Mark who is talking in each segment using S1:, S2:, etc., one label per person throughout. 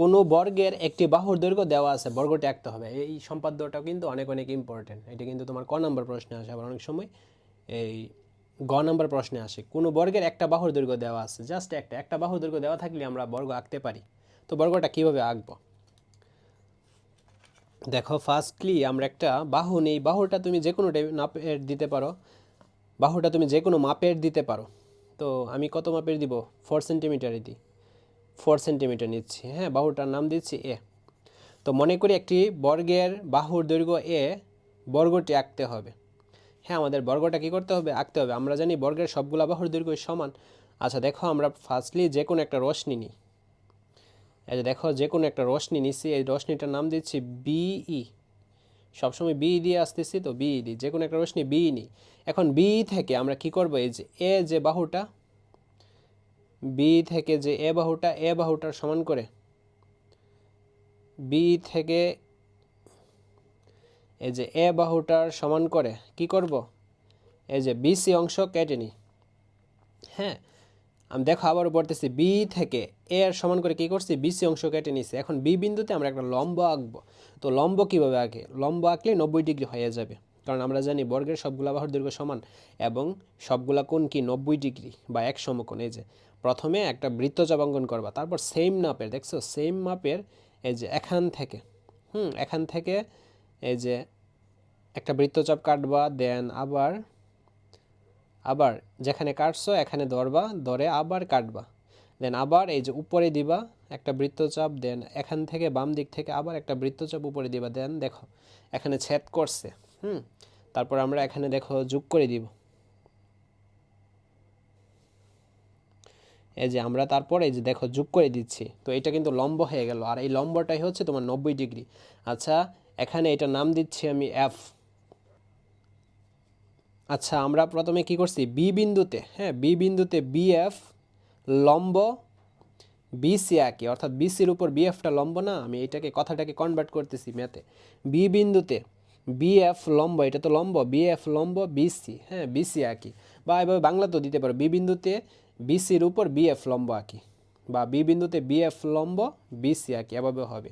S1: কোনো বর্গের একটি বাহুর দৈর্ঘ্য দেওয়া আছে বর্গটি আঁকতে হবে। এই সম্পাদ্যটাও কিন্তু অনেক অনেক ইম্পর্টেন্ট এটা কিন্তু তোমার ক নম্বর প্রশ্নে আসে, আবার অনেক সময় এই গ নম্বর প্রশ্নে আসে। কোনো বর্গের একটা বাহুর দৈর্ঘ্য দেওয়া আছে জাস্ট একটা। একটা বাহুর দৈর্ঘ্য দেওয়া থাকলে আমরা বর্গ আঁকতে পারি। তো বর্গটা কীভাবে আঁকবো? দেখো ফার্স্টলি আমরা একটা বাহু নেই, বাহুটা তুমি যে কোনো মাপের দিতে পারো। বাহুটা তুমি যে কোনো মাপের দিতে পারো। তো আমি কত মাপের দিব? ফোর সেন্টিমিটারে দিই। ফোর সেন্টিমিটার নিচ্ছি হ্যাঁ বাহুটার নাম দিচ্ছি এ তো মনে করি একটি বর্গের বাহুর দৈর্ঘ্য এ বর্গটি আঁকতে হবে। হ্যাঁ আমাদের বর্গটা কী করতে হবে? আঁকতে হবে। আমরা জানি বর্গের সবগুলা বাহুর দৈর্ঘ্য সমান। আচ্ছা দেখো আমরা ফার্স্টলি যে কোনো একটা রশ্মি নিই। এই যে দেখো যে কোনো একটা রশ্মি নিচ্ছি এই রশ্মিটার নাম দিচ্ছি বিই সবসময় বি দিয়ে আসতেছি তো বি দি যে কোনো একটা রশ্মি বি নিই। এখন বি থেকে আমরা কি করব? এই যে এ যে বাহুটা বি থেকে যে এ বাহুটা এ বাহুটার সমান করে, বি থেকে এই যে এ বাহুটার সমান করে কি করব? এই যে বিসি অংশ কেটে নিই। হ্যাঁ আমি দেখো আবারও পড়তেছি বি থেকে এ এর সমান করে কি করছি? বিসি অংশ কেটে নিছি। এখন বি বিন্দুতে আমরা একটা লম্ব আঁকবো। তো লম্ব কীভাবে আঁকে? লম্ব আঁকলে নব্বই ডিগ্রি হয়ে যাবে। কারণ আমরা জানি বর্গের সবগুলা বাহুর দৈর্ঘ্য সমান এবং সবগুলা কোণ কি নব্বই ডিগ্রি বা এক সমকোণ, এই যে প্রথমে একটা বৃত্তচাপ অঙ্কন করবা, তারপর সেম মাপের, দেখছ? সেম মাপের, এই যে এখান থেকে, হুম, এখান থেকে, এই যে একটা বৃত্তচাপ কাটবা দেন আবার আবার যেখানে কাটছো এখানে ধরবা, ধরে আবার কাটবা দেন আবার এই যে উপরে দিবা একটা বৃত্তচাপ দেন এখান থেকে বাম দিক থেকে আবার একটা বৃত্তচাপ উপরে দিবা দেন দেখো, এখানে ছেদ করছে। হুম, তারপর আমরা এখানে দেখো যোগ করে দিব। এই যে আমরা তারপরে এই যে দেখো যোগ করে দিচ্ছি, তো এটা কিন্তু লম্ব হয়ে গেল। আর এই লম্বটাই হচ্ছে তোমার নব্বই ডিগ্রি। আচ্ছা এখানে এটা নাম দিচ্ছি আমি এফ আচ্ছা আমরা প্রথমে কি করছি? বি বিন্দুতে হ্যাঁ বি বিন্দুতে বিএফ লম্ব বিসি আঁকি অর্থাৎ বিসির উপর বিএফটা লম্ব না, আমি এটাকে কথাটাকে কনভার্ট করতেছি ম্যাথে বি বিন্দুতে বিএফ লম্ব, এটা তো লম্ব বিএফ লম্ব বিসি হ্যাঁ বিসি আঁকি। বা এভাবে বাংলাতেও দিতে পারো বি বিন্দুতে বিসির উপর বিএফ লম্ব আঁকি। বা বি বিন্দুতে বিএফ লম্ব বিসি আঁকি, এভাবে হবে।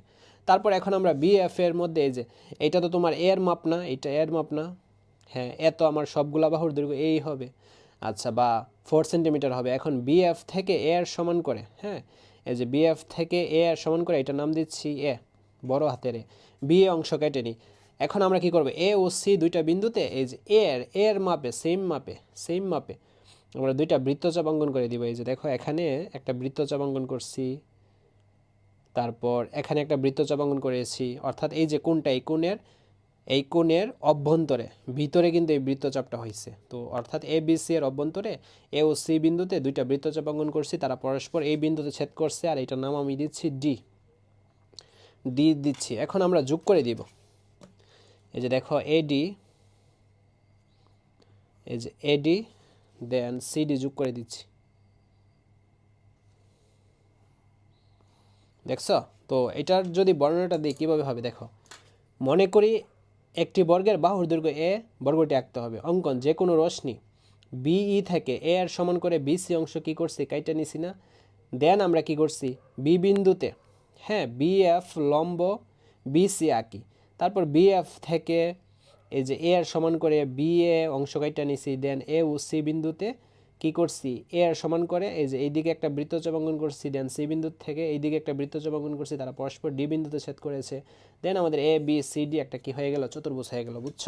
S1: তারপর এখন আমরা বিএফ এর মধ্যে এই যে, এটা তো তোমার এর মাপ না, এটা এর মাপ না। হ্যাঁ এত আমার সবগুলা বাহুর দৈর্ঘ্য, এই হবে। আচ্ছা বা ফোর সেন্টিমিটার হবে। এখন বিএফ থেকে এ এর সমান করে হ্যাঁ এই যে বিএফ থেকে এ এর সমান করে, এটা নাম দিচ্ছি এ বড় হাতের এ বি এ অংশ কেটে নিই। এখন আমরা কি করব? এ ও সি দুইটা বিন্দুতে, এই যে এর এর মাপে সেম মাপে সেম মাপে আমরা দুইটা বৃত্তচাপ অঙ্কন করে দিব। এই যে দেখো, এখানে একটা বৃত্তচাপ অঙ্কন করছি, তারপর এখানে একটা বৃত্তচাপ অঙ্কন করেছি। অর্থাৎ এই যে কোনটা এই কোণের এই কোণের অভ্যন্তরে, ভিতরে কিন্তু এই বৃত্তচাপটা হয়েছে তো অর্থাৎ এ, বি, সি এর অভ্যন্তরে এ ও সি বিন্দুতে দুইটা বৃত্তচাপ অঙ্কন করছি, তারা পরস্পর এই বিন্দুতে ছেদ করছে, আর এটার নাম আমি দিচ্ছি ডি ডি দিচ্ছি। এখন আমরা যোগ করে দিব। এই যে দেখো এডি এই যে এডি দেন সিডি যোগ করে দিচ্ছি। দেখছ? তো এটার যদি বর্ণনাটা দিই, কীভাবে হবে দেখো? মনে করি একটি বর্গের বাহুর দৈর্ঘ্য এ বর্গটি আঁকতে হবে। অঙ্কন, যে কোনো রশ্মি বিই থেকে এ এর সমান করে বিসি অংশ কি করছি? কাইটা নিছি না। দেন আমরা কি করছি? বি বিন্দুতে হ্যাঁ বিএফ লম্ব বিসি আঁকি। তারপর বিএফ থেকে এই যে এ আর সমান করে বি এ অংশ কাইটা নিছি দেন এ ও সি বিন্দুতে কি করছি? এ আর সমান করে এই যে এইদিকে একটা বৃত্ত অঙ্কন করছি দেন সি বিন্দু থেকে এইদিকে একটা বৃত্ত অঙ্কন করছি, তারা পরস্পর ডি বিন্দুতে ছেদ করেছে। দেন আমাদের এ বি সি ডি একটা কি হয়ে গেল? চতুর্ভুজ হয়ে গেল, বুঝছ?